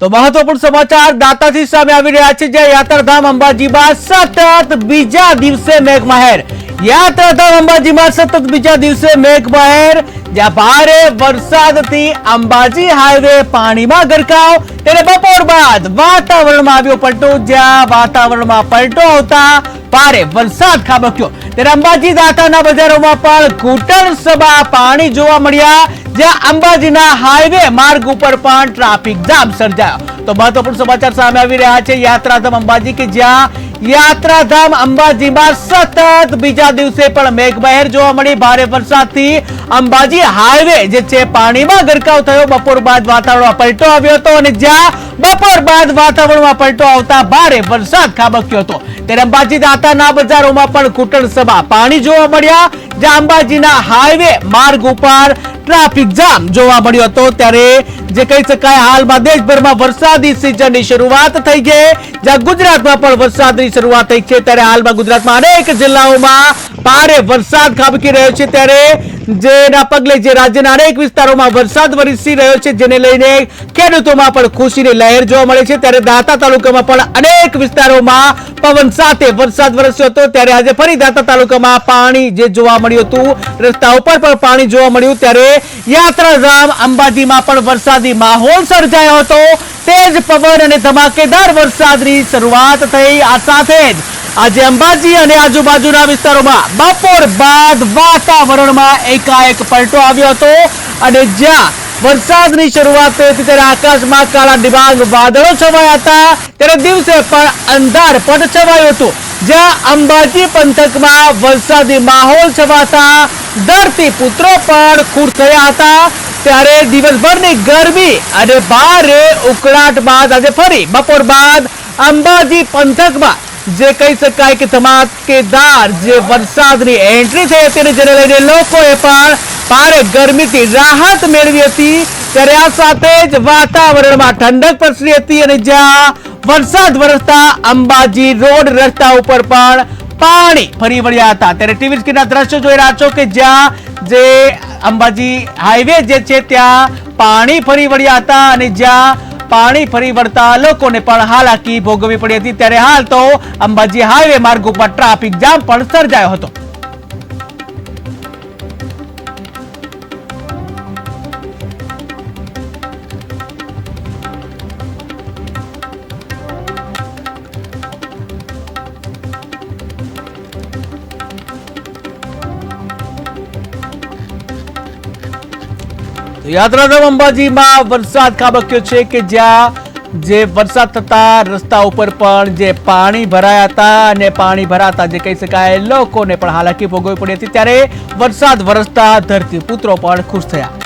તો મહત્વપૂર્ણ સમાચાર દાતાથી સામે આવી રહ્યા છે જ્યાં યાત્રાધામ અંબાજીમાં સતત બીજા દિવસે મેઘમહેર. યાત્રાધામ અંબાજીમાં સતત બીજા દિવસે મેઘમહેર, જ્યાં ભારે વરસાદથી અંબાજી હાઈવે પાણીમાં ગરકાવ. ત્યારે બપોર બાદ વાતાવરણમાં આવ્યો પલટો, જ્યાં વાતાવરણમાં પલટો આવતા ભારે વરસાદ ખાબક્યો. ત્યારે અંબાજી દાતાના બજારોમાં પણ ઘૂંટણ સભા પાણી જોવા મળ્યા. જ્યાં અંબાજીના હાઈવે માર્ગ ઉપર પણ ટ્રાફિક જામ સર્જાયો. તો મહત્વપૂર્ણ સમાચાર સામે આવી રહ્યા છે. યાત્રાધામ અંબાજી કે જ્યાં યાત્રાધામ અંબાજીમાં સતત બીજા દિવસે પણ મેઘમહેર જોવા મળી. ભારે વરસાદથી અંબાજી હાઈવે જે છે પાણીમાં ગરકાવ થયો. બપોર બાદ વાતાવરણમાં પલટો આવ્યો હતો અને જ્યાં બપોર બાદ વાતાવરણમાં પલટો આવતા ભારે વરસાદ ખાબક્યો હતો. ત્યારે અંબાજી દાતાના બજારોમાં પણ ઘૂંટણ સભા. પાણી જોવા મળ્યા. જ્યાં અંબાજીના હાઈવે માર્ગ ઉપર ટ્રાફિક જામ જોવા મળ્યો હતો. ત્યારે જે કહી શકાય, હાલમાં દેશભરમાં વરસાદી સિઝનની શરૂઆત થઈ છે. જ્યાં ગુજરાતમાં પણ વરસાદની શરૂઆત થઈ છે. ત્યારે હાલમાં ગુજરાતમાં અનેક જિલ્લાઓમાં ભારે વરસાદ ખાબકી રહ્યો છે. ત્યારે જેના પગલે જે રાજ્યના અનેક વિસ્તારોમાં વરસાદ વરસી રહ્યો છે, જેને લઈને ખેડૂતોમાં પણ ખુશીની લહેર જોવા મળે છે. ત્યારે દાતા તાલુકામાં પણ અનેક વિસ્તારોમાં પવન સાથે વરસાદ વરસ્યો હતો. ત્યારે આજે ફરી દાતા તાલુકામાં પાણી જે જોવા મળ્યું હતું રસ્તા ઉપર પણ પાણી જોવા મળ્યું. ત્યારે યાત્રાધામ અંબાજીમાં પણ વરસાદી માહોલ સર્જાયો હતો. તેજ પવન અને ધમાકેદાર વરસાદની શરૂઆત થઈ. આ સાથે જ આજે અંબાજી અને આજુબાજુના વિસ્તારોમાં બપોર બાદ વાતાવરણમાં એકાએક પલટો આવ્યો હતો અને જ્યાં વરસાદની શરૂઆત થઈ હતી, ત્યારે આકાશમાં કાળા ડિબાંગ વાદળો છવાયા હતા. ત્યારે દિવસે પણ અંધાર પટ છવાયું હતું, જ્યાં અંબાજી પંથકમાં વરસાદી માહોલ છવાતા ધરતી પુત્રો પણ ખુશ થયા હતા. ત્યારે દિવસભરની ગરમી અને ભારે ઉકળાટ બાદ આજે ફરી બપોર બાદ અંબાજી પંથકમાં જે કહી શકાય કે ધમાકેદાર જે વરસાદની એન્ટ્રી થઈ હતી જેને લઈને લોકોએ પણ ભારે ગરમીથી રાહત મેળવી હતી. ત્યારે આ સાથે જ વાતાવરણમાં ઠંડક પ્રસરી હતી અને જ્યાં વરસાદ વરસતા અંબાજી રોડ રસ્તા ઉપર પણ પાણી ફરી વળ્યા હતા. ત્યારે ટીવી સ્ક્રીનના દ્રશ્યો જોઈ રહ્યા છો કે જ્યાં જે અંબાજી હાઈવે જે છે, ત્યાં પાણી ફરી વળ્યા હતા અને જ્યાં પાણી ફરી વળતા લોકોને પણ હાલાકી ભોગવવી પડી હતી. ત્યારે હાલ તો અંબાજી હાઈવે માર્ગ ઉપર ટ્રાફિક જામ પણ સર્જાયો હતો. યાત્રાધામ અંબાજીમાં વરસાદ ખાબક્યો છે કે જ્યાં જે વરસાદ થતા રસ્તા ઉપર પણ જે પાણી ભરાયા હતા અને પાણી ભરાતા જે કહી શકાય લોકોને પણ હાલાકી ભોગવવી પડી હતી ત્યારે વરસાદ વરસતા ધરતી પુત્રો પણ ખુશ થયા.